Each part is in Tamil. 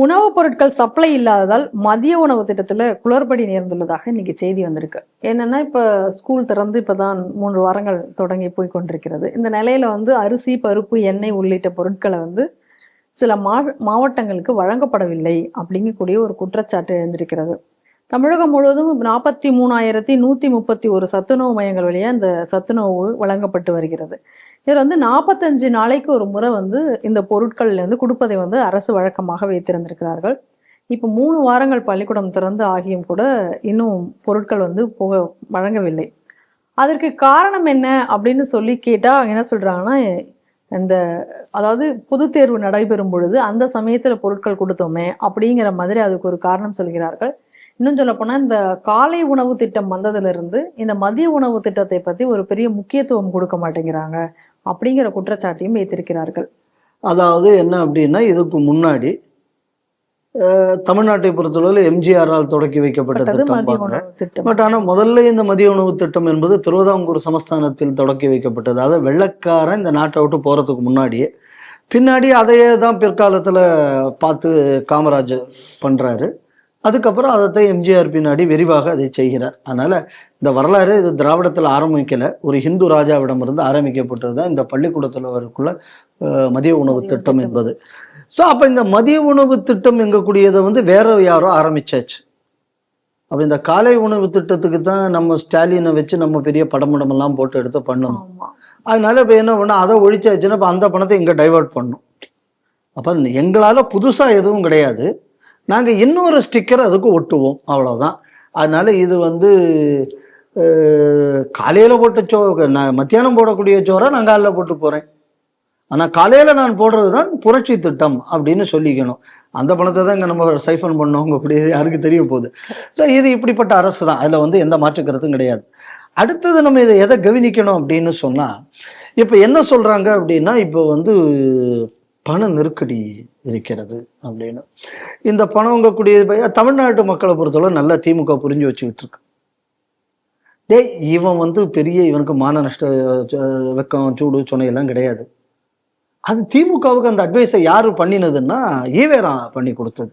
உணவுப் பொருட்கள் சப்ளை இல்லாததால் மதிய உணவு திட்டத்தில் குளறுபடி நேர்ந்துள்ளதாக இன்னைக்கு செய்தி வந்திருக்கு. என்னென்னா இப்போ ஸ்கூல் திறந்து இப்போ தான் மூன்று வாரங்கள் தொடங்கி போய் கொண்டிருக்கிறது. இந்த நிலையில் வந்து அரிசி பருப்பு எண்ணெய் உள்ளிட்ட பொருட்களை வந்து சில மா மாவட்டங்களுக்கு வழங்கப்படவில்லை அப்படிங்கக்கூடிய ஒரு குற்றச்சாட்டு எழுந்திருக்கிறது. தமிழகம் முழுவதும் நாற்பத்தி மூணாயிரத்தி நூற்றி முப்பத்தி ஒரு சத்துணவு மையங்கள் வழியாக இந்த சத்துணவு வழங்கப்பட்டு வருகிறது. இதில் வந்து நாற்பத்தஞ்சு நாளைக்கு ஒரு முறை வந்து இந்த பொருட்கள்லேருந்து கொடுப்பதை வந்து அரசு வழக்கமாக வைத்திருந்திருக்கிறார்கள். இப்போ மூணு வாரங்கள் பள்ளிக்கூடம் திறந்து ஆகியும் கூட இன்னும் பொருட்கள் வந்து போக வழங்கவில்லை. அதற்கு காரணம் என்ன அப்படின்னு சொல்லி கேட்டால் அவங்க என்ன சொல்கிறாங்கன்னா இந்த அதாவது பொது தேர்வு நடைபெறும் பொழுது அந்த சமயத்தில் பொருட்கள் கொடுத்தோமே அப்படிங்கிற மாதிரி அதுக்கு ஒரு காரணம் சொல்கிறார்கள். இன்னும் சொல்லப்போனால் இந்த காலை உணவு திட்டம் வந்ததிலிருந்து இந்த மதிய உணவு திட்டத்தை பற்றி ஒரு பெரிய முக்கியத்துவம் கொடுக்க மாட்டேங்கிறாங்க. அப்படிங்கிற குற்றச்சாட்டையும் வைத்திருக்கிறார்கள் அதாவது என்ன அப்படின்னா இதுக்கு முன்னாடி தமிழ்நாட்டை பொறுத்தளவில் எம்ஜிஆரால் தொடக்கி வைக்கப்பட்ட திட்டம் பட் ஆனால் முதல்ல இந்த மதிய உணவு திட்டம் என்பது திருவிதாங்கூர் சமஸ்தானத்தில் தொடக்கி வைக்கப்பட்டது. அதாவது வெள்ளக்காரன் இந்த நாட்டை விட்டு போகிறதுக்கு முன்னாடியே பின்னாடி அதையே தான் பிற்காலத்தில் பார்த்து காமராஜ் பண்ணுறாரு அதுக்கப்புறம் அதை எம்ஜிஆர் பின்னாடி விரிவாக அதை செய்கிறார். அதனால் இந்த வரலாறு இது திராவிடத்தில் ஆரம்பிக்கல. ஒரு ஹிந்து ராஜாவிடமிருந்து ஆரம்பிக்கப்பட்டது தான் இந்த பள்ளிக்கூடத்தில் வரக்குள்ள மதிய உணவு திட்டம். என்பது. ஸோ அப்போ இந்த மதிய உணவு திட்டம் எங்கக்கூடியதை வந்து வேற யாரோ ஆரம்பிச்சாச்சு. அப்போ இந்த காலை உணவு திட்டத்துக்கு தான் நம்ம ஸ்டாலினை வச்சு நம்ம பெரிய படமடம் எல்லாம் போட்டு எடுத்து பண்ணணும். அதனால இப்போ என்ன பண்ணா அதை ஒழிச்சாச்சுன்னா இப்போ அந்த பணத்தை இங்கே டைவர்ட் பண்ணும் அப்போ எங்களால் புதுசாக எதுவும் கிடையாது. நாங்கள் இன்னொரு ஸ்டிக்கர் அதுக்கு ஒட்டுவோம். அவ்வளோதான் அதனால் இது வந்து காலையில் போட்ட சோ நான் மத்தியானம் போடக்கூடிய சோறை நான் காலையில் போட்டு போகிறேன் ஆனால் காலையில் நான் போடுறது தான் புரட்சி திட்டம் அப்படின்னு சொல்லிக்கணும். அந்த பணத்தை தான் இங்கே நம்ம சைஃபன் பண்ணோம் அப்படி யாருக்கு தெரிய போகுது. ஸோ இது இப்படிப்பட்ட அரசு தான். அதில் வந்து எந்த மாற்றுக்கிறதும் கிடையாது. அடுத்தது நம்ம இதை எதை கவனிக்கணும் அப்படின்னு சொன்னால் இப்போ என்ன சொல்கிறாங்க அப்படின்னா இப்போ வந்து பண நெருக்கடி இருக்கிறது அப்படின்னு. இந்த பணம் உங்கக்கூடிய தமிழ்நாட்டு மக்களை பொறுத்தளவு நல்லா திமுக புரிஞ்சு வச்சுக்கிட்டு இருக்கு டே இவன் வந்து பெரிய இவனுக்கு மான நஷ்ட வெக்கம் சூடு சொன்ன கிடையாது. அது திமுகவுக்கு அந்த அட்வைஸை யார் பண்ணினதுன்னா ஈவேரா பண்ணி கொடுத்தது.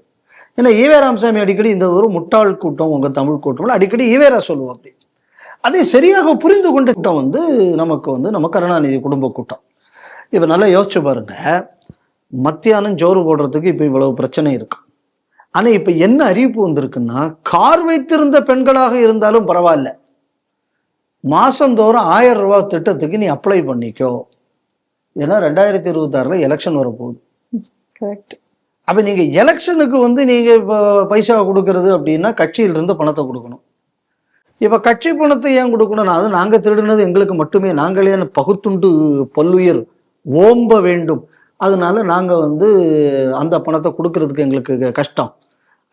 ஏன்னா ஈவே ராமசாமி அடிக்கடி இந்த ஒரு முட்டாள் கூட்டம் உங்கள் தமிழ் கூட்டம் அடிக்கடி ஈவேரா சொல்லுவோம் அப்படி அதை சரியாக புரிந்து கொண்டு கூட்டம் வந்து நமக்கு வந்து நம்ம கருணாநிதி குடும்ப கூட்டம். இப்போ நல்லா யோசிச்சு பாருங்க. மத்தியானம் ஜோறு போடுறதுக்கு இப்போ இவ்வளவு பிரச்சனை இருக்கு. ஆனா இப்போ என்ன அறிவிப்பு வந்திருக்குன்னா கார் வைத்திருந்த பெண்களாக இருந்தாலும் பரவாயில்ல. மாசந்தோறும் ஆயிரம் ரூபாய் திட்டத்துக்கு நீ அப்ளை பண்ணிக்கோ. ஏன்னா ரெண்டாயிரத்தி இருபத்தாறுல எலெக்ஷன் வரப்போகுது. கரெக்ட் அப்ப நீங்க எலெக்ஷனுக்கு வந்து நீங்க இப்போ பைசா கொடுக்கறது அப்படின்னா கட்சியிலிருந்து பணத்தை கொடுக்கணும். இப்ப கட்சி பணத்தை ஏன் கொடுக்கணும் அது நாங்க திருடுனது எங்களுக்கு மட்டுமே. நாங்களே பகுத்துண்டு பல்லுயிர் ஓம்ப வேண்டும். அதனால நாங்க வந்து அந்த பணத்தை கொடுக்கறதுக்கு எங்களுக்கு கஷ்டம்.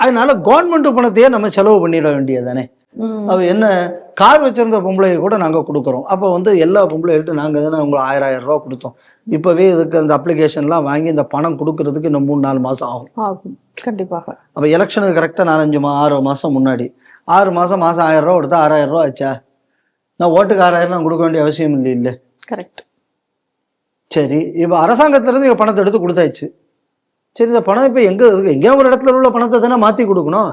அதனால கவர்மெண்ட் பணத்தையே நம்ம செலவு பண்ணிட வேண்டியதானே அவ என்ன கார் வச்சிருந்த பொம்பளையை கூட நாங்க கொடுக்குறோம். அப்போ வந்து எல்லா பொம்பளைகிட்ட நாங்க தானே உங்களுக்கு ஆயிரம் ஆயிரம் ரூபா கொடுத்தோம். இப்பவே இதுக்கு அந்த அப்ளிகேஷன்லாம் வாங்கி இந்த பணம் கொடுக்கறதுக்கு இன்னும் மூணு நாலு மாசம் ஆகும். ஆகும். கண்டிப்பாக. அப்போ எலெக்ஷனுக்கு கரெக்டாக நாலஞ்சு மா ஆறு மாதம் முன்னாடி. ஆறு மாதம் மாதம் ஆயிரம் ரூபா கொடுத்தா ஆறாயிரம் ரூபா ஆச்சா? நான் ஓட்டுக்கு ஆறாயிரம் நான் கொடுக்க வேண்டிய அவசியம் இல்லை இல்லை கரெக்ட் சரி இப்போ அரசாங்கத்திலேருந்து இங்கே பணத்தை எடுத்து கொடுத்தாச்சு. சரி இந்த பணம் இப்போ எங்கே எங்கேயோ ஒரு இடத்துல உள்ள பணத்தை தானே மாற்றி கொடுக்கணும்.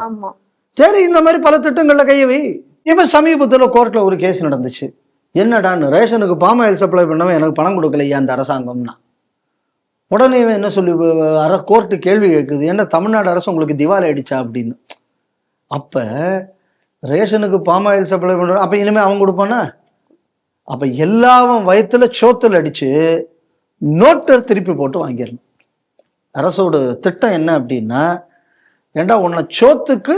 சரி இந்த மாதிரி பல திட்டங்களில் கையை வை. இப்போ சமீபத்தில் கோர்ட்டில் ஒரு கேஸ் நடந்துச்சு. என்னடான்னு ரேஷனுக்கு பாம் ஆயில் சப்ளை பண்ணவன் எனக்கு பணம் கொடுக்கலையா அந்த அரசாங்கம்னா? உடனே இவன் என்ன சொல்லி அர கோர்ட்டு கேள்வி கேட்குது என்ன தமிழ்நாடு அரசு உங்களுக்கு திவாலி ஆயிடுச்சா அப்படின்னு. அப்போ ரேஷனுக்கு பாம் ஆயில் சப்ளை பண்ணுற அப்போ இனிமேல் அவன் கொடுப்பானா? அப்போ எல்லாவன் வயத்துல சோத்தில் அடித்து நோட்டை திருப்பி போட்டு வாங்கிடணும். அரசோட திட்டம் என்ன அப்படின்னா ஏண்டா உன்னை சோத்துக்கு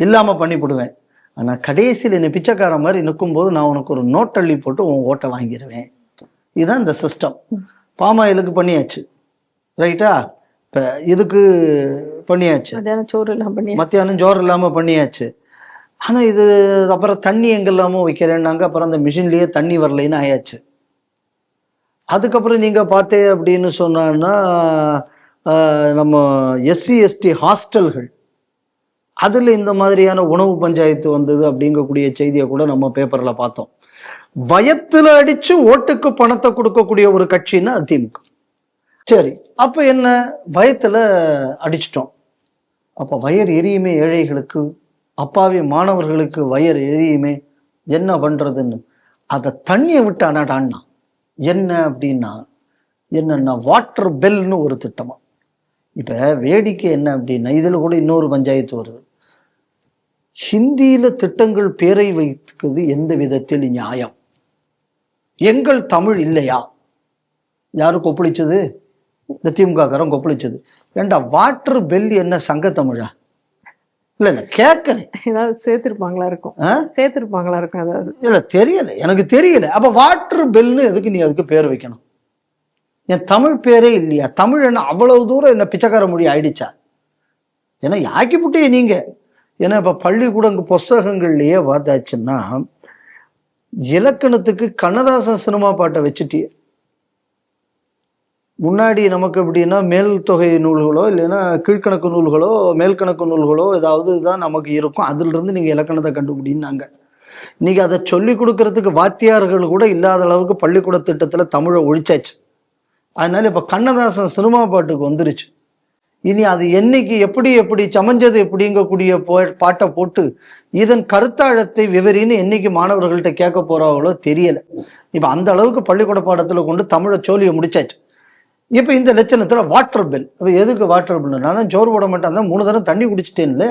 இல்லாமல் பண்ணிவிடுவேன் ஆனால் கடைசியில் என்னை பிச்சைக்கார மாதிரி நிற்கும்போது நான் உனக்கு ஒரு நோட் அள்ளி போட்டு உன் ஓட்டை வாங்கிடுவேன் இதுதான் இந்த சிஸ்டம் பாமாயிலுக்கு பண்ணியாச்சு. ரைட்டா இப்போ இதுக்கு பண்ணியாச்சு. மத்தியானம் சோறு இல்லாமல் பண்ணியாச்சு. ஆனால் இது அப்புறம் தண்ணி எங்க இல்லாமல் வைக்கிறேன்னாங்க. அப்புறம் அந்த மிஷின்லேயே தண்ணி வரலைன்னு ஆயாச்சு. அதுக்கப்புறம் நீங்கள் பார்த்தே அப்படின்னு சொன்னான்னா நம்ம எஸ்சி எஸ்டி ஹாஸ்டல்கள் அதில் இந்த மாதிரியான உணவு பஞ்சாயத்து வந்தது அப்படிங்கக்கூடிய செய்தியை கூட நம்ம பேப்பரில் பார்த்தோம். பயத்தில் அடித்து ஓட்டுக்கு பணத்தை கொடுக்கக்கூடிய ஒரு கட்சின்னா அதிமுக. சரி அப்போ என்ன? பயத்தில் அடிச்சிட்டோம். அப்போ வயர் எரியுமே ஏழைகளுக்கு அப்பாவி மாணவர்களுக்கு வயர் எரியுமே என்ன பண்ணுறதுன்னு அதை தண்ணியை விட்டு அனடான்னா என்ன அப்படின்னா என்னன்னா வாட்டர் பெல்னு ஒரு திட்டமாக இப்போ வேடிக்கை என்ன அப்படின்னா இதில் கூட இன்னொரு பஞ்சாயத்து வருது. ஹிந்தியில் திட்டங்கள் பேரை வைத்துக்குது எந்த விதத்தில் நியாயம்? எங்கள் தமிழ் இல்லையா? யாரும் கொப்பளிச்சது? இந்த திமுக கொப்பளிச்சது. ஏண்டா வாட்டர் பெல் என்ன சங்க தமிழா? இல்ல இல்ல கேட்கறேன் ஏதாவது சேர்த்திருப்பாங்களா இருக்கும்? சேர்த்திருப்பாங்களா இருக்கும் அதாவது இல்ல தெரியல. எனக்கு தெரியல. அப்ப வாட்டர் பெல்னு எதுக்கு நீ அதுக்கு பேர் வைக்கணும்? என் தமிழ் பேரே இல்லையா? தமிழ் என்ன அவ்வளவு தூரம் என்ன பிச்சைக்கார மொழி ஆயிடுச்சா? ஏன்னா யாக்கி புட்டிய நீங்க. ஏன்னா இப்ப பள்ளிக்கூடங்க புஸ்தகங்கள்லயே பார்த்தாச்சுன்னா இலக்கணத்துக்கு கண்ணதாசன் சினிமா பாட்டை வச்சுட்டியே. முன்னாடி நமக்கு எப்படின்னா மேல் தொகை நூல்களோ இல்லைன்னா கீழ்கணக்கு நூல்களோ மேல்கணக்கு நூல்களோ ஏதாவது தான் நமக்கு இருக்கும். அதிலிருந்து இருந்து இலக்கணத்தை கண்டுபிடினாங்க இன்னைக்கு அதை சொல்லி கொடுக்கறதுக்கு வாத்தியார்கள் கூட இல்லாத அளவுக்கு பள்ளிக்கூட திட்டத்தில் தமிழை ஒழிச்சாச்சு. அதனால இப்போ கண்ணதாசன் சினிமா பாட்டுக்கு வந்துருச்சு. இனி அது என்னைக்கு எப்படி எப்படி சமைஞ்சது எப்படிங்கக்கூடிய போ பாட்டை போட்டு இதன் கருத்தாழத்தை விவரின்னு என்னைக்கு மாணவர்கள்ட்ட கேட்க போறாங்களோ தெரியல. இப்போ அந்த அளவுக்கு பள்ளிக்கூட பாடத்தில் கொண்டு தமிழை சோழியை முடிச்சாச்சு. இப்போ இந்த லட்சணத்தில் வாட்டர் பில் அப்ப எதுக்கு வாட்டர் பில் நான் தான் சோறு போட மாட்டேன். தான் மூணு தடவை தண்ணி குடிச்சிட்டேன்ல.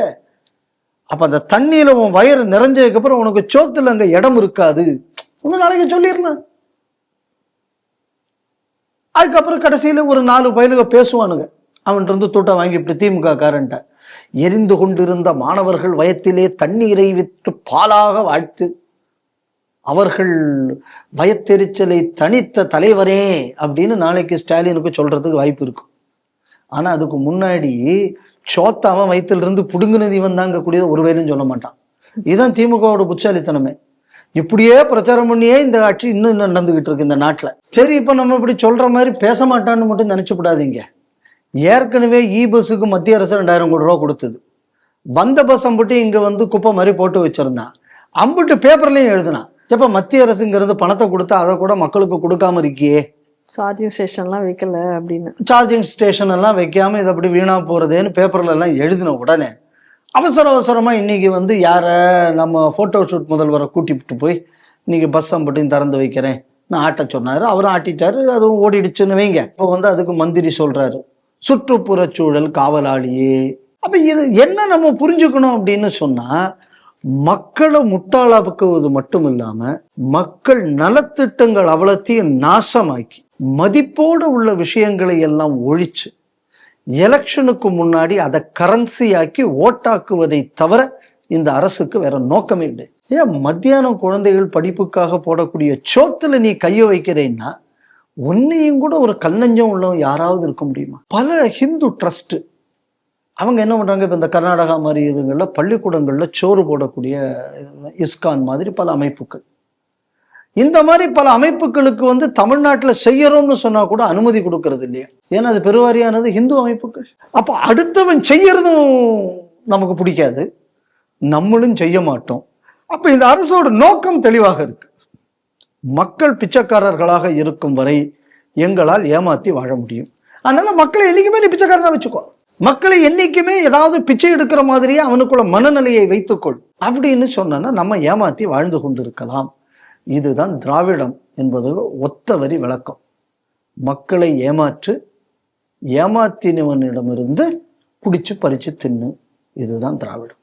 அப்போ அந்த தண்ணியில் உன் வயிறு நிறைஞ்சதுக்கப்புறம் உனக்கு சோத்துல அங்கே இடம் இருக்காது. ஒன்று நாளைக்கு சொல்லிடலாம். அதுக்கப்புறம் கடைசியில ஒரு நாலு பயலுக பேசுவானுங்க. அவன்கிட்ட இருந்து தூட்டை வாங்கிட்டு திமுக காரன்ட்ட. எரிந்து கொண்டிருந்த மாணவர்கள் வயத்திலே தண்ணீரை விட்டு பாலாக வாழ்த்து. அவர்கள் பயத்தெரிச்சலை தனித்த தலைவரே அப்படின்னு நாளைக்கு ஸ்டாலினுக்கு சொல்றதுக்கு வாய்ப்பு இருக்கும் ஆனா அதுக்கு முன்னாடி சோத்தாம வயித்துல இருந்து புடுங்குனது இவன் தாங்க கூடிய ஒரு வேலையும் சொல்ல மாட்டான். இதுதான் திமுகவோட புச்சாலித்தனமே இப்படியே பிரச்சாரம் பண்ணியே இந்த ஆட்சி இன்னும் இன்னும் நடந்துகிட்டு இருக்கு இந்த நாட்டில். சரி இப்போ நம்ம இப்படி சொல்ற மாதிரி பேச மாட்டான்னு மட்டும் நினைச்சுப்படாதீங்க ஏற்கனவே இ பஸ்ஸுக்கு மத்திய அரசு ரெண்டாயிரம் கோடி ரூபா கொடுத்தது. வந்த பஸ் அம்பிட்டு இங்க வந்து குப்பை மாதிரி போட்டு வச்சிருந்தான். அம்பிட்டு பேப்பர்லையும் எழுதுனான். எப்ப மத்திய அரசுங்கிறது பணத்தை கொடுத்தா அதை கூட மக்களுக்கு கொடுக்காம இருக்கியே? சார்ஜிங் ஸ்டேஷன்லாம் வைக்கல அப்படின்னு. சார்ஜிங் ஸ்டேஷன் எல்லாம் வைக்காம இது அப்படி வீணா போறதேன்னு பேப்பர்ல எல்லாம் எழுதின உடனே அவசர அவசரமா இன்னைக்கு வந்து யார நம்ம போட்டோ ஷூட் முதல்வரை கூட்டிட்டு போய் இன்னைக்கு பஸ் அம்பட்டையும் திறந்து வைக்கிறேன் நான் ஆட்ட சொன்னாரு. அவரும் ஆட்டிட்டாரு அதுவும் ஓடிடுச்சுன்னு வைங்க. இப்போ வந்து அதுக்கு மந்திரி சொல்றாரு சுற்றுப்புறச் சூழல் காவலாளியே. அப்ப இது என்ன நம்ம புரிஞ்சுக்கணும் அப்படின்னு சொன்னா மக்களை முட்டாளாக்குவது மட்டும் இல்லாம மக்கள் நலத்திட்டங்கள் அவ்வளத்தையும் நாசமாக்கி மதிப்போடு உள்ள விஷயங்களை எல்லாம் ஒழிச்சு எலெக்ஷனுக்கு முன்னாடி அதை கரன்சியாக்கி ஓட்டாக்குவதை தவிர இந்த அரசுக்கு வேற நோக்கமே இல்லை. ஏன் மத்தியானம் குழந்தைகள் படிப்புக்காக போடக்கூடிய சோத்துல நீ கைய வைக்கிறேன்னா உன்னையும் கூட ஒரு கல்லஞ்சம் உள்ளவன் யாராவது இருக்க முடியுமா? பல ஹிந்து ட்ரஸ்ட் அவங்க என்ன பண்ணுறாங்க இப்போ இந்த கர்நாடகா மாதிரி இதுங்களில் பள்ளிக்கூடங்களில் சோறு போடக்கூடிய இஸ்கான் மாதிரி பல அமைப்புகள். இந்த மாதிரி பல அமைப்புகளுக்கு வந்து தமிழ்நாட்டில் செய்யறோம்னு சொன்னால் கூட அனுமதி கொடுக்கறது இல்லையா? ஏன்னா அது பெருவாரியானது ஹிந்து அமைப்புகள். அப்போ அடுத்தவன் செய்யறதும் நமக்கு பிடிக்காது. நம்மளும் செய்ய மாட்டோம். அப்போ இந்த அரசோட நோக்கம் தெளிவாக இருக்கு. மக்கள் பிச்சைக்காரர்களாக இருக்கும் வரை எங்களால் ஏமாத்தி வாழ முடியும். அதனால மக்களை என்னைக்குமே நீ பிச்சைக்காரனா வச்சுக்கோ. மக்களை என்னைக்குமே ஏதாவது பிச்சை எடுக்கிற மாதிரியே அவனுக்குள்ள மனநிலையை வைத்துக்கொள். அப்படின்னு சொன்னா நம்ம ஏமாத்தி வாழ்ந்து கொண்டிருக்கலாம். இதுதான் திராவிடம் என்பது ஒத்த வரி விளக்கம். மக்களை ஏமாற்று ஏமாத்தினவனிடமிருந்து பிடிச்சு பறிச்சு தின்னு. இதுதான் திராவிடம்.